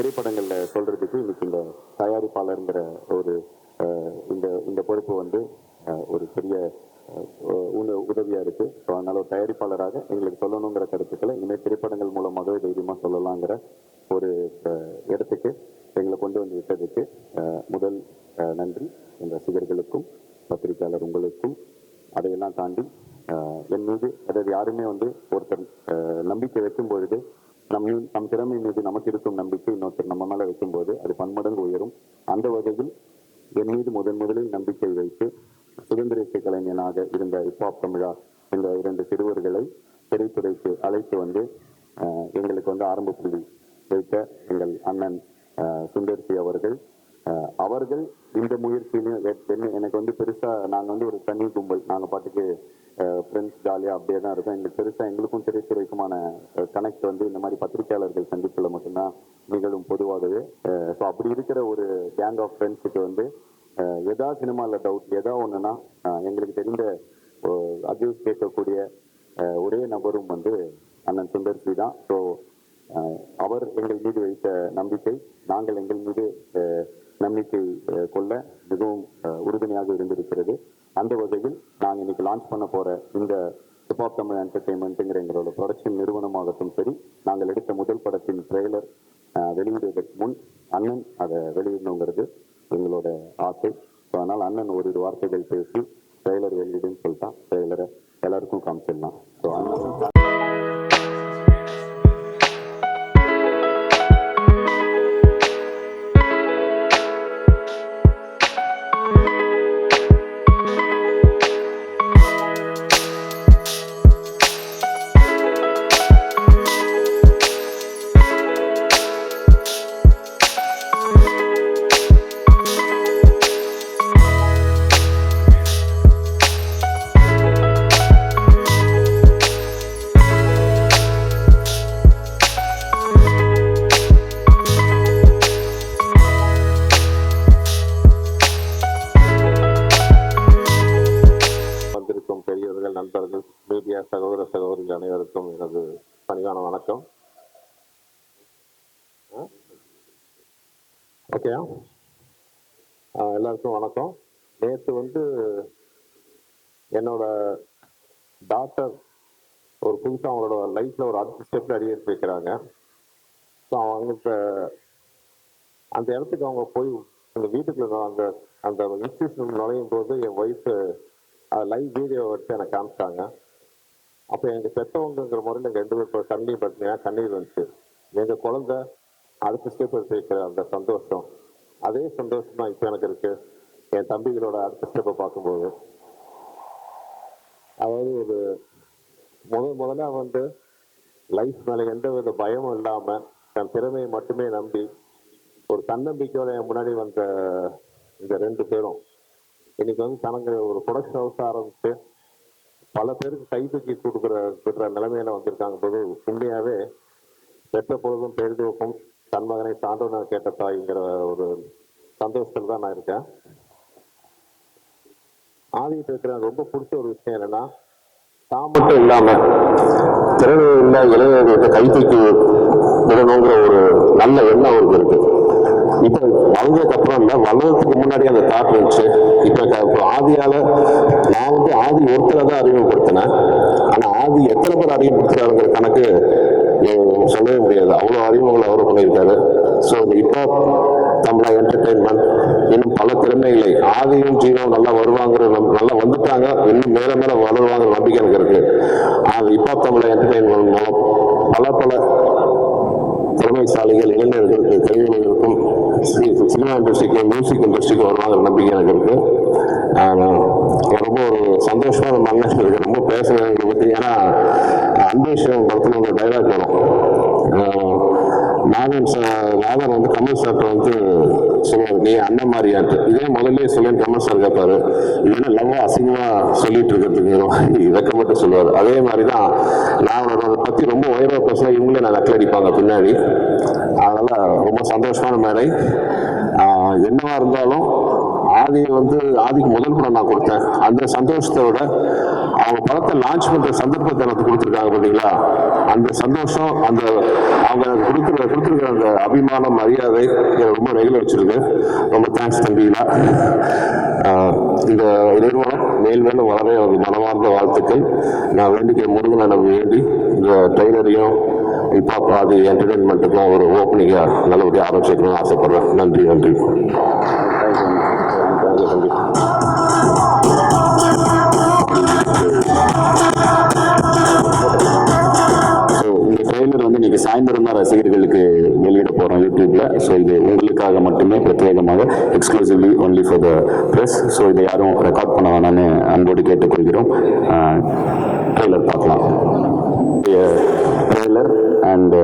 திரைப்படங்களில் சொல்கிறதுக்கு இன்னைக்கு இந்த தயாரிப்பாளருங்கிற ஒரு இந்த இந்த பொறுப்பு வந்து ஒரு பெரிய உதவியாக இருக்குது ஸோ அதனால் ஒரு தயாரிப்பாளராக எங்களுக்கு சொல்லணுங்கிற கருத்துக்களை இனிமேல் திரைப்படங்கள் மூலமாகவே தைரியமாக சொல்லலாங்கிற ஒரு இடத்துக்கு எங்களை கொண்டு வந்து விட்டதுக்கு முதல் நன்றி. என் ரசிகர்களுக்கும் பத்திரிகையாளர் உங்களுக்கும் அதையெல்லாம் தாண்டி என் மீது அதாவது யாருமே வந்து ஒருத்தர் நம்பிக்கை வைக்கும் பொழுது நம் நம் திறமை மீது நமக்கு இருக்கும் நம்பிக்கை இன்னொருத்தர் நம்ம மேலே வைக்கும்போது அது பன்மடங்கு உயரும். அந்த வகையில் என் மீது முதன் முதலில் நம்பிக்கை வைத்து சுதந்திர இசை கலைஞனாக இருந்த இப்பாப் தமிழா இந்த இரண்டு சிறுவர்களை திரைத்துறைக்கு அழைத்து வந்து எங்களுக்கு வந்து ஆரம்ப புள்ளி வைத்த எங்கள் அண்ணன் சுந்தர்சி அவர்கள். அவர்கள் இந்த முயற்சியிலையும் எனக்கு வந்து பெருசாக நாங்கள் வந்து ஒரு தனி கும்பல். நாங்கள் பாட்டுக்கு ஃப்ரெண்ட்ஸ் ஜாலியாக அப்படியே தான் இருக்கும். எங்களுக்கு பெருசாக எங்களுக்கும் திரைத்துறைக்குமான கனெக்ட் வந்து இந்த மாதிரி பத்திரிகையாளர்கள் சந்திப்பில் மட்டும்தான் நிகழும் பொதுவாகவே. ஸோ அப்படி இருக்கிற ஒரு கேங் ஆஃப் ஃப்ரெண்ட்ஸுக்கு வந்து எதா சினிமாவில் டவுட் எதா ஒன்றுனா எங்களுக்கு தெரிந்த அட்வைஸ் கேட்கக்கூடிய ஒரே நபரும் வந்து அண்ணன் சுந்தர்சி தான். ஸோ அவர் எங்கள் மீது வைத்த நம்பிக்கை நாங்கள் எங்கள் மீது நம்பிக்கை கொள்ள மிகவும் உறுதுணையாக இருந்திருக்கிறது. அந்த வகையில் நாங்கள் இன்னைக்கு லான்ச் பண்ண போற இந்த ஹிப்ஹாப் தமிழ் என்டர்டைன்மெண்ட்டுங்கிற எங்களோட ப்ரொடக்ஷன் நிறுவனமாகட்டும் சரி நாங்கள் எடுத்த முதல் படத்தின் ட்ரெய்லர் வெளியிடுவதற்கு முன் அண்ணன் அதை வெளியிடணுங்கிறது எங்களோட ஆசை. ஸோ அதனால் அண்ணன் ஓரிரு வார்த்தைகள் பேசி ட்ரெய்லர் வெளியிடுன்னு சொல்லிட்டான். ட்ரெய்லரை எல்லாருக்கும் காமிச்சிடலாம். ஸோ அண்ணன் சகோதர அனைவருக்கும் எனது பணிவான வணக்கம். ஓகே எல்லாருக்கும் வணக்கம். நேற்று வந்து என்னோட டாக்டர் ஒரு புதுசாக அவங்களோட லைஃப்ல ஒரு அடுத்த ஸ்டெப்ல அடி எடுத்து வைக்கிறாங்க. ஸோ அவங்களுக்கு அந்த இடத்துக்கு அவங்க போய் அந்த வீட்டுக்குள்ள அந்த அந்த இன்ஸ்டியூஷனுக்கு நுழையும் போது என் ஒய்ஃபு லைவ் வீடியோ எடுத்து எனக்கு காமிச்சாங்க. அப்போ எங்கள் பெற்றவங்கிற முறையில் எங்கள் ரெண்டு பேர் கண்ணீர் பார்த்தீங்கன்னா கண்ணீர் வந்துச்சு. எங்கள் குழந்த அடுத்த ஸ்டெப் எடுத்து வைக்கிற அந்த சந்தோஷம். அதே சந்தோஷம் தான் இப்போ எனக்கு இருக்குது என் தம்பிகளோட அடுத்த ஸ்டெப்பை பார்க்கும்போது. அதாவது ஒரு முதல் முதல்ல வந்து லைஃப் மேலே எந்த வித பயமும் இல்லாமல் தன் திறமையை மட்டுமே நம்பி ஒரு தன்னம்பிக்கையோட என் முன்னாடி வந்த இந்த ரெண்டு பேரும். இன்னைக்கு வந்து தனக்கு ஒரு ப்ரொடக்ஷன் ஹவுஸ் ஆரம்பித்து பல பேருக்கு கை தூக்கி கொடுக்குற விடுற நிலைமையில வந்திருக்காங்க போது உண்மையாவே பெற்ற பொழுதும் பெரிதுவக்கும் தன் மகனை சான்றோன கேட்ட தாய்ங்கிற ஒரு சந்தோஷத்தில் தான் நான் இருக்கேன். ஆதிட்டு இருக்கிற ரொம்ப பிடிச்ச ஒரு விஷயம் என்னன்னா தான் மட்டும் இல்லாம திறன் உள்ள இளைஞர்களுக்கு கை தூக்கி விடணுங்கிற ஒரு நல்ல எண்ணம் அவருக்கு இருக்கு. இப்போ வளர்ந்ததுக்கு அப்புறம் இல்ல வளர்றதுக்கு முன்னாடி அந்த தாட் இருந்துச்சு. இப்போ க- ஆதியால நான் வந்து ஆதி ஒருத்தரை தான் அறிமுகப்படுத்தினேன். ஆனா ஆதி எத்தனை பேர் அறிமுகப்படுத்துறாருங்கிற கணக்கு சொல்லவே முடியாது. அவ்வளோ அறிமுகங்களை அவர் பண்ணியிருக்காரு. ஸோ இந்த இப்போ தமிழா என்டர்டைன்மெண்ட் இன்னும் பல திறமைகளை ஆதியும் ஜீவனும் நல்லா வருவாங்கிற நம்- நல்லா வந்துட்டாங்க. இன்னும் மேல மேல வளருவாங்கிற நம்பிக்கை எனக்கு இருக்கு. அது இப்போ தமிழா என்டர்டைன்மெண்ட் மூலம் பல பல திறமைசாலிகள் இளைஞர்களுக்கு கலைஞர்களுக்கும் இருக்கும் சினிமா இண்டஸ்ட்ரிக்கு மியூசிக் இண்டஸ்ட்ரிக்கு வருவாங்கிற நம்பிக்கை எனக்கு இருக்கு ஆஹ் ரொம்ப ஒரு சந்தோஷமா நம்ம அண்ணன் இருக்கு ரொம்ப பேசுறதை பத்தி ஏன்னா அன்பேஷம் படத்துல ஒரு டைலாக் வரும் ஆஹ் நாதன் சார் நாதன் வந்து கமல் சார்ட்ட வந்து சொல்லுவாரு நீ அண்ணன் மாதிரியான்ட்டு இதே முதல்ல சொல்லி கமல் சார் கேட்பாரு இது என்ன லவ்வா அசிங்கமா சொல்லிட்டு இருக்கிறதுக்கு இறக்க மட்டும் சொல்லுவார். அதே மாதிரி தான் நான் அவனோட பத்தி ரொம்ப உயர்வா பேசினா இவங்களே நான் நக்கல் அடிப்பாங்க பின்னாடி. அதனால ரொம்ப சந்தோஷமான மேடை. என்னவா இருந்தாலும் ஆதியை வந்து ஆதிக்கு முதல் கூட நான் கொடுத்தேன். அந்த சந்தோஷத்தை விட அவங்க படத்தை லான்ச் பண்ற சந்தர்ப்பத்தை எனக்கு கொடுத்துருக்காங்க பார்த்தீங்களா அந்த சந்தோஷம் அந்த அவங்க எனக்கு கொடுக்குற கொடுத்துருக்கிற அந்த அபிமானம் மரியாதை எனக்கு ரொம்ப நெகிழ வச்சிருக்கு. ரொம்ப தேங்க்ஸ் தம்பிங்களா இந்த நிறுவனம் மேல் மேலும் வளர எனக்கு மனமார்ந்த வாழ்த்துக்கள். நான் வேண்டிக்க முருகனை நம்ம வேண்டி இந்த ட்ரெய்லரையும் இப்போ அது என்டர்டைன்மெண்ட்டுக்கும் ஒரு ஓப்பனிங்காக நல்லபடியாக ஆரம்பிச்சிக்கணும்னு ஆசைப்படுறேன். நன்றி நன்றி. ரசிகர்களுக்கு வெளியிட போகிறோம் யூடியூப்ல. ஸோ இது உங்களுக்காக மட்டுமே பிரத்யேகமாக exclusively only for the press so இதை யாரும் ரெக்கார்ட் பண்ண வேணாம்னு அன்போடு கேட்டுக்கொள்கிறோம். ட்ரெய்லர் பார்க்கலாம். ட்ரெய்லர் அண்ட்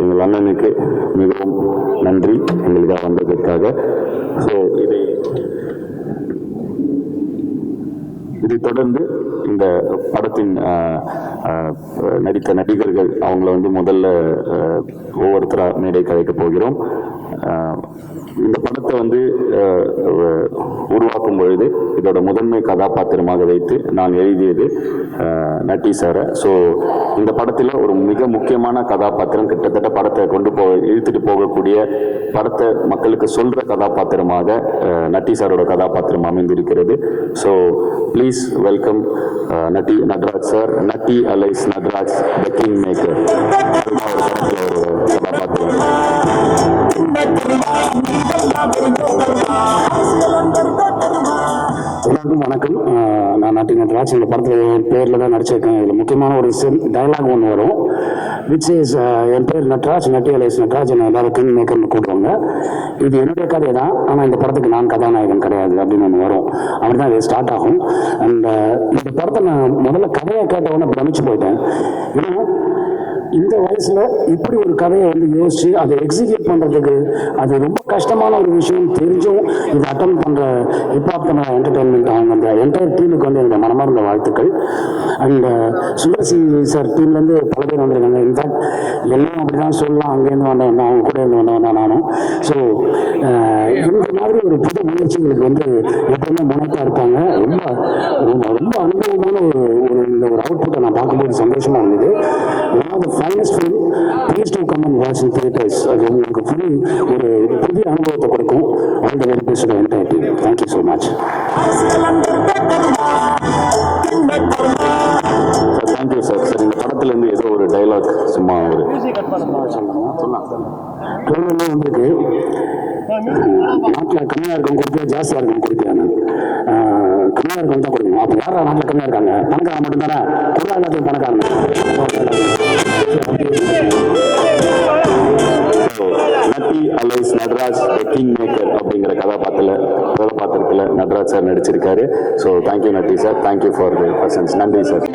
எங்கள் அண்ணனுக்கு மிகவும் நன்றி. எங்களுக்காக வந்ததற்காக. ஸோ இதை இதைத் தொடர்ந்து இந்த படத்தின் நடித்த நடிகர்கள் அவங்கள வந்து முதல்ல ஒவ்வொருத்தராக மேடை கலைக்க போகிறோம். இந்த படத்தை வந்து உருவாக்கும் பொழுது இதோட முதன்மை கதாபாத்திரமாக வைத்து நான் எழுதியது நட்டி சாரை. ஸோ இந்த படத்தில் ஒரு மிக முக்கியமான கதாபாத்திரம் கிட்டத்தட்ட படத்தை கொண்டு போ இழுத்துட்டு போகக்கூடிய படத்தை மக்களுக்கு சொல்கிற கதாபாத்திரமாக நட்டி சாரோட கதாபாத்திரம் அமைந்திருக்கிறது. So please welcome Natty Natraj sir. Natty alias Natraj the king maker கதாபாத்திரம் வணக்கம். நான் நாட்டின் நட்ராஜ் இந்த படத்தில் என் பேரில் தான் நடிச்சிருக்கேன். இதில் முக்கியமான ஒரு டைலாக் ஒன்று வரும். விச் இஸ் என் பேர் நட்ராஜ் நட்டியலேஸ் நட்ராஜ் என்ன எல்லாரும் கிங் மேக்கர்னு கூப்பிடுவாங்க. இது என்னுடைய கதை தான் ஆனால் இந்த படத்துக்கு நான் கதாநாயகன் கிடையாது அப்படின்னு ஒன்று வரும். அப்படி தான் இது ஸ்டார்ட் ஆகும். அண்ட் இந்த படத்தை நான் முதல்ல கதையை கேட்ட பிரமிச்சு போயிட்டேன். ஏன்னா இந்த வயசுல இப்படி ஒரு கதையை வந்து யோசிச்சு அதை எக்ஸிக்யூட் பண்றதுக்கு அது ரொம்ப கஷ்டமான ஒரு விஷயம். தெரிஞ்சும் இதை அட்டன் பண்ற ஹிப்ஹாப் தமிழ் என்டர்டைன்மெண்ட் அவங்க அந்த என்டையர் டீமுக்கு வந்து என்னுடைய மனமார்ந்த வாழ்த்துக்கள். அண்ட் uh, சுந்தர்சி சார் டீம்லேருந்து பல பேர் வந்திருக்காங்க. இன்ஃபேக்ட் எல்லாம் அப்படி தான் சொல்லலாம். அங்கேருந்து வந்தவன் அவங்க கூட இருந்து வந்தவன் தான் நானும். ஸோ uh, இந்த மாதிரி ஒரு புது முயற்சிகளுக்கு வந்து எப்பவுமே முனைப்பாக இருப்பாங்க. ரொம்ப ரொம்ப ரொம்ப அனுபவமான ஒரு ஒரு இந்த ஒரு அவுட்புட்டை நான் பார்க்கும்போது சந்தோஷமா இருந்தது. The finest film please to come and watch in theatres அது உங்களுக்கு ஃபுல் ஒரு புதிய அனுபவத்தை கொடுக்கும். All the very best entire team thank you so much sir thank you sir sir இந்த படத்துல இருந்து ஏதோ ஒரு டைலாக் சும்மா ஒரு ட்ரெயினர்லேயே வந்திருக்கு. நாட்டில் கம்மியாக இருக்கும் கொடுத்தா ஜாஸ்தியாக இருக்கும் கொடுக்குறேன் கம்மியாக இருக்கும் தான் கொடுக்கணும். அப்போ யாரா நாட்டில் கம்மியாக இருக்காங்க? பணக்காரன் மட்டும்தானே? கூட எல்லாத்தையும் பணக்காரன் Natty alias Natraj the king maker அப்படிங்கிற கதாபாத்திரத்தில் கதாபாத்திரத்தில் நட்ராஜ் சார் நடிச்சிருக்காரு. So thank you Natty sir thank you for the persons நன்றி சார்